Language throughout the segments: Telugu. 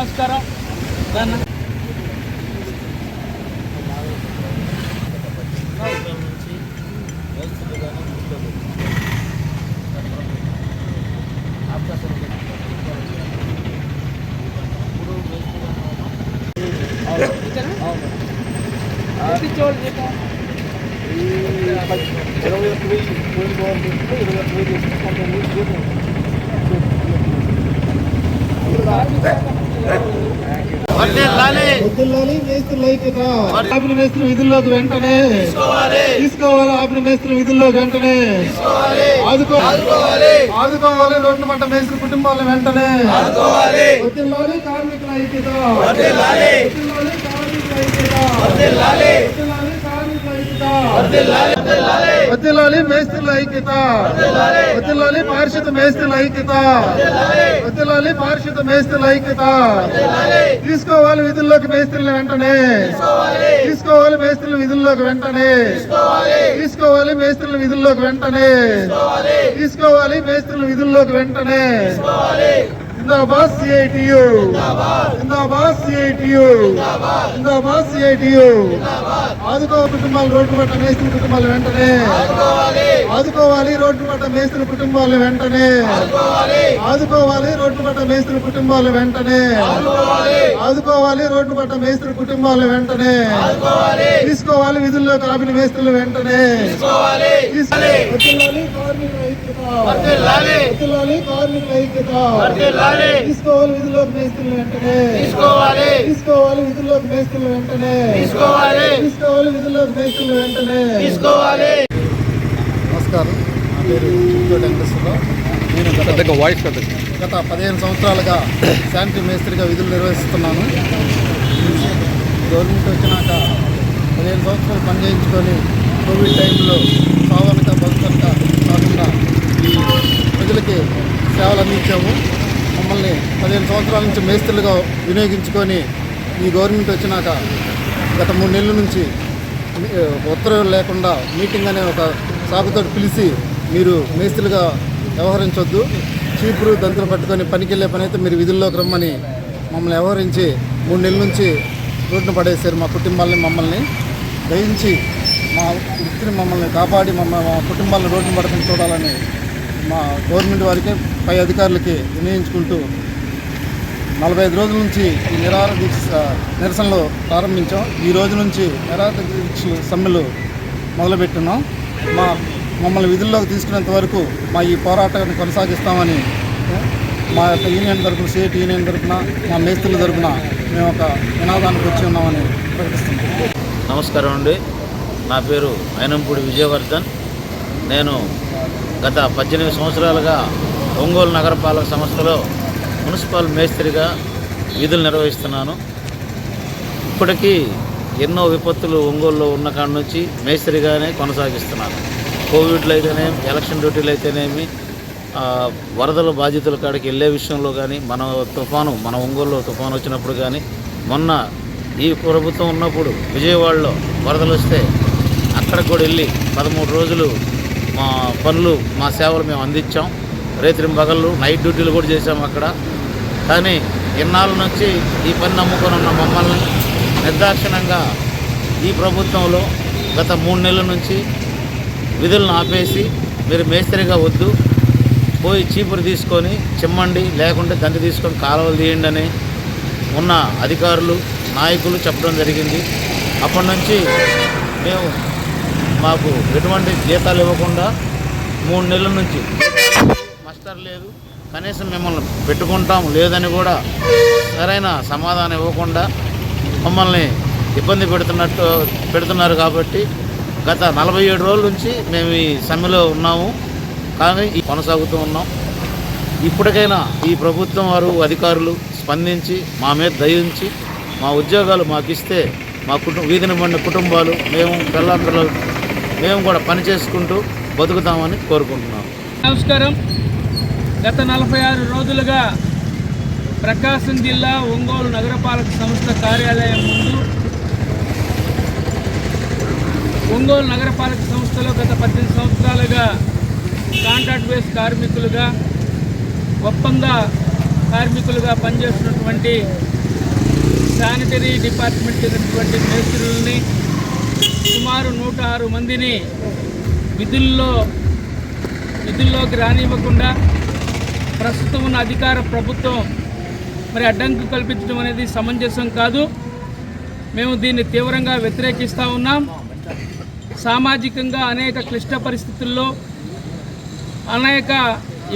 అందరికీ నమస్కారం రాన్న. ఎంత ఇచ్చేవాళ్ళు జీతం? వద్దుల్లాలి మేస్త్రుల ఆపిన మేస్త్రి విధుల్లోకి వెంటనే తీసుకోవాలి ఆపిన మేస్త్రి విధుల్లోకి వెంటనే ఆదుకోవాలి ఆదుకోవాలి రోడ్డు పంట మేస్త్రి కుటుంబాలను వెంటనే వద్దుల్లాలి కార్మికుల ఐక్యత వద్దుల్లాలి కార్మికుల ఐక్యత వద్దుల్లాలి కార్మికుల ఐక్యత వద్దులాలి మేస్త్రుల ఐక్యత. వద్దులాలి పారిశుద్ధ మేస్త్రుల ఐక్యత. వద్దులాలి పారిశుద్ధ మేస్త్రుల ఐక్యత. తీసుకోవాలి విధుల్లోకి మేస్త్రుల వెంటనే. తీసుకోవాలి మేస్త్రుల విధుల్లోకి వెంటనే. తీసుకోవాలి మేస్త్రుల విధుల్లోకి వెంటనే. తీసుకోవాలి మేస్త్రుల విధుల్లోకి వెంటనే. జిందాబాద్ సిఐటియు జిందాబాద్. సిఐటియు జిందాబాద్. సిఐటియు ఆదుకో కుటుంబాలు రోడ్డు పట్ట మేస్త్రి కుటుంబాలు వెంటనే. ఆదుకోవాలి. రోడ్డు పట్ట మేస్త్రి కుటుంబాలు వెంటనే. ఆదుకోవాలి. రోడ్డు పట్ట మేస్త్రి కుటుంబాలు వెంటనే. ఆదుకోవాలి. రోడ్డు పట్ట మేస్త్రి కుటుంబాలు వెంటనే. తీసుకోవాలి విధుల్లో కాపిన మేస్త్రులు వెంటనే. తీసుకోవాలి. కార్మికుల కార్మికుల ఐక్యత. తీసుకోవాలి విధుల్లోకి మేస్త్రులు వెంటనే. తీసుకోవాలి. తీసుకోవాలి విధుల్లోకి మేస్త్రులు వెంటనే. తీసుకోవాలి. తీసుకోవాలి విధుల్లోకి మేస్త్రులు వెంటనే. తీసుకోవాలి. నమస్కారం. నా పేరు చిత్తూరు వెంకటేశ్వరరావు. నేను గత వాయిస్ గత పదిహేను సంవత్సరాలుగా శానిటరీ మేస్త్రిగా విధులు నిర్వహిస్తున్నాను. గవర్నమెంట్ వచ్చినాక పదిహేను సంవత్సరాలు పని చేయించుకొని కోవిడ్ టైంలో సావనక బతుకనక కాకుండా ప్రజలకి సేవలు అందించాము. మమ్మల్ని పదిహేను సంవత్సరాల నుంచి మేస్త్రులుగా వినియోగించుకొని ఈ గవర్నమెంట్ వచ్చినాక గత మూడు నెలల నుంచి ఉత్తర్వులు లేకుండా మీటింగ్ అనే ఒక సాగుతో పిలిచి మీరు మేస్త్రులుగా వ్యవహరించొద్దు. చీపురు దంతులు పట్టుకొని పనికి వెళ్ళే పని అయితే మీరు విధుల్లోకి రమ్మని మమ్మల్ని వ్యవహరించి మూడు నెలల నుంచి రోడ్డును పడేశారు మా కుటుంబాలని మమ్మల్ని దయించి మా వృత్తిని మమ్మల్ని కాపాడి మమ్మల్ని మా కుటుంబాలను రోడ్డును పడకుండా చూడాలని మా గవర్నమెంట్ వారికి పై అధికారులకి వినియోగించుకుంటూ నలభై ఐదు రోజుల నుంచి ఈ నిరాహార దీక్ష నిరసనలు ప్రారంభించాం. ఈ రోజు నుంచి నిరాహార దీక్షలు సమ్మెలు మొదలుపెట్టున్నాం. మా మమ్మల్ని విధుల్లోకి తీసుకునేంత వరకు మా ఈ పోరాటాన్ని కొనసాగిస్తామని మా యొక్క యూనియన్ తరపున స్టేట్ యూనియన్ తరపున మా మేస్త్రుల తరఫున మేము ఒక నినాదానికి వచ్చి ఉన్నామని ప్రకటిస్తున్నాం. నమస్కారం అండి. నా పేరు అయినంపూడి విజయవర్ధన్. నేను గత పద్దెనిమిది సంవత్సరాలుగా ఒంగోలు నగరపాలక సంస్థలో మున్సిపల్ మేస్త్రిగా విధులు నిర్వహిస్తున్నాను. ఇప్పటికీ ఎన్నో విపత్తులు ఒంగోలులో ఉన్న కాడ నుంచి మేస్త్రిగానే కొనసాగిస్తున్నాను కోవిడ్లో అయితేనేమి ఎలక్షన్ డ్యూటీలు అయితేనేమి వరదల బాధితుల కాడికి వెళ్ళే విషయంలో కానీ మన తుఫాను మన ఒంగోలులో తుఫాను వచ్చినప్పుడు కానీ మొన్న ఈ ప్రభుత్వం ఉన్నప్పుడు విజయవాడలో వరదలు వస్తే అక్కడికి కూడా వెళ్ళి పదమూడు రోజులు మా పనులు మా సేవలు మేము అందించాం. రేత్రి పగళ్ళు నైట్ డ్యూటీలు కూడా చేసాం అక్కడ. కానీ ఇన్నాళ్ళ నుంచి ఈ పని నమ్ముకొని ఉన్న మమ్మల్ని నిర్దాక్షిణంగా ఈ ప్రభుత్వంలో గత మూడు నెలల నుంచి విధులను ఆపేసి మీరు మేస్త్రిగా వద్దు పోయి చీపురు తీసుకొని చిమ్మండి లేకుంటే దండి తీసుకొని కాలువలు తీయండి అని ఉన్న అధికారులు నాయకులు చెప్పడం జరిగింది. అప్పటి నుంచి మేము మాకు ఎటువంటి జీతాలు ఇవ్వకుండా మూడు నెలల నుంచి మస్టర్ లేదు. కనీసం మిమ్మల్ని పెట్టుకుంటాం లేదని కూడా సరైన సమాధానం ఇవ్వకుండా మమ్మల్ని ఇబ్బంది పెడుతున్నట్టు పెడుతున్నారు కాబట్టి గత నలభై ఏడు రోజుల నుంచి మేము ఈ సమ్మెలో ఉన్నాము. కానీ కొనసాగుతూ ఉన్నాం. ఇప్పటికైనా ఈ ప్రభుత్వం వారు అధికారులు స్పందించి మా మీద దయించి మా ఉద్యోగాలు మాకు ఇస్తే మా కుటుంబ వీధిని పడిన కుటుంబాలు మేము పిల్లలందరూ మేము కూడా పని చేసుకుంటూ బతుకుతామని కోరుకుంటున్నాం. నమస్కారం. గత నలభై ఆరు రోజులుగా ప్రకాశం జిల్లా ఒంగోలు నగరపాలక సంస్థ కార్యాలయం ముందు ఒంగోలు నగరపాలక సంస్థలో గత పద్దెనిమిది సంవత్సరాలుగా కాంట్రాక్ట్ బేస్ కార్మికులుగా ఒప్పంద కార్మికులుగా పనిచేస్తున్నటువంటి శానిటరీ డిపార్ట్మెంట్ చెందినటువంటి మేస్త్రులని సుమారు నూట ఆరు మందిని విధుల్లో విధుల్లోకి రానివ్వకుండా ప్రస్తుతం ఉన్న అధికార ప్రభుత్వం మరి అడ్డంకు కల్పించడం అనేది సమంజసం కాదు. మేము దీన్ని తీవ్రంగా వ్యతిరేకిస్తూ ఉన్నాం. సామాజికంగా అనేక క్లిష్ట పరిస్థితుల్లో అనేక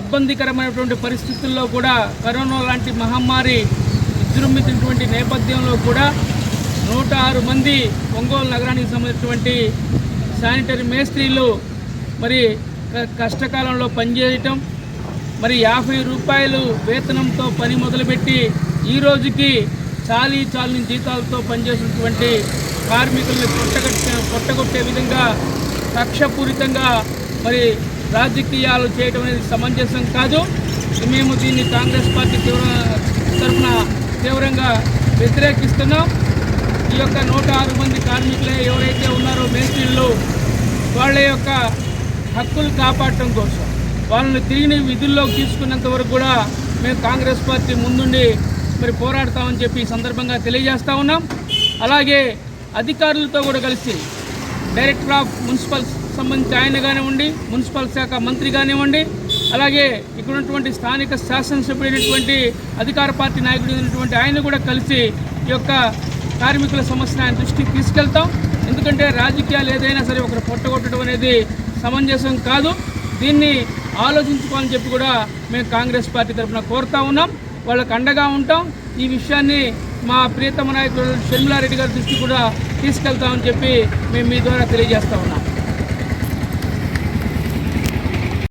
ఇబ్బందికరమైనటువంటి పరిస్థితుల్లో కూడా కరోనా లాంటి మహమ్మారి విజృంభించినటువంటి నేపథ్యంలో కూడా నూట ఆరు మంది ఒంగోలు నగరానికి సంబంధించినటువంటి శానిటరీ మేస్త్రీలు మరి కష్టకాలంలో పనిచేయటం మరి యాభై రూపాయలు వేతనంతో పని మొదలుపెట్టి ఈ రోజుకి చాలీ చాలని జీతాలతో పనిచేసినటువంటి కార్మికుల్ని పొట్టగొట్టే పొట్టగొట్టే విధంగా కక్షపూరితంగా మరి రాజకీయాలు చేయడం అనేది సమంజసం కాదు. మేము దీన్ని కాంగ్రెస్ పార్టీ తీవ్ర తరఫున తీవ్రంగా వ్యతిరేకిస్తున్నాం. ఈ యొక్క నూట ఆరు మంది కార్మికులే ఎవరైతే ఉన్నారో మేస్త్రీలు వాళ్ళ యొక్క హక్కులు కాపాడటం కోసం. వాళ్ళని తిరిగి విధుల్లోకి తీసుకున్నంత వరకు కూడా మేము కాంగ్రెస్ పార్టీ ముందుండి మరి పోరాడతామని చెప్పి ఈ సందర్భంగా తెలియజేస్తూ ఉన్నాం. అలాగే అధికారులతో కూడా కలిసి డైరెక్టర్ ఆఫ్ మున్సిపల్ సంబంధించి ఆయన కానివ్వండి మున్సిపల్ శాఖ మంత్రి కానివ్వండి అలాగే ఇక్కడ ఉన్నటువంటి స్థానిక శాసనసభ్యుడైనటువంటి అధికార పార్టీ నాయకుడు అయినటువంటి ఆయన కూడా కలిసి ఈ యొక్క కార్మికుల సమస్యను ఆయన దృష్టికి తీసుకెళ్తాం. ఎందుకంటే రాజకీయాలు ఏదైనా సరే ఒకరు పొట్టగొట్టడం అనేది సమంజసం కాదు. దీన్ని ఆలోచించుకోవాలని చెప్పి కూడా మేము కాంగ్రెస్ పార్టీ తరఫున కోరుతా ఉన్నాం. వాళ్ళకు అండగా ఉంటాం. ఈ విషయాన్ని మా ప్రియతమ నాయకుడు షర్మిలారెడ్డి గారి దృష్టి కూడా తీసుకెళ్తామని చెప్పి మేము మీ ద్వారా తెలియజేస్తా ఉన్నాం.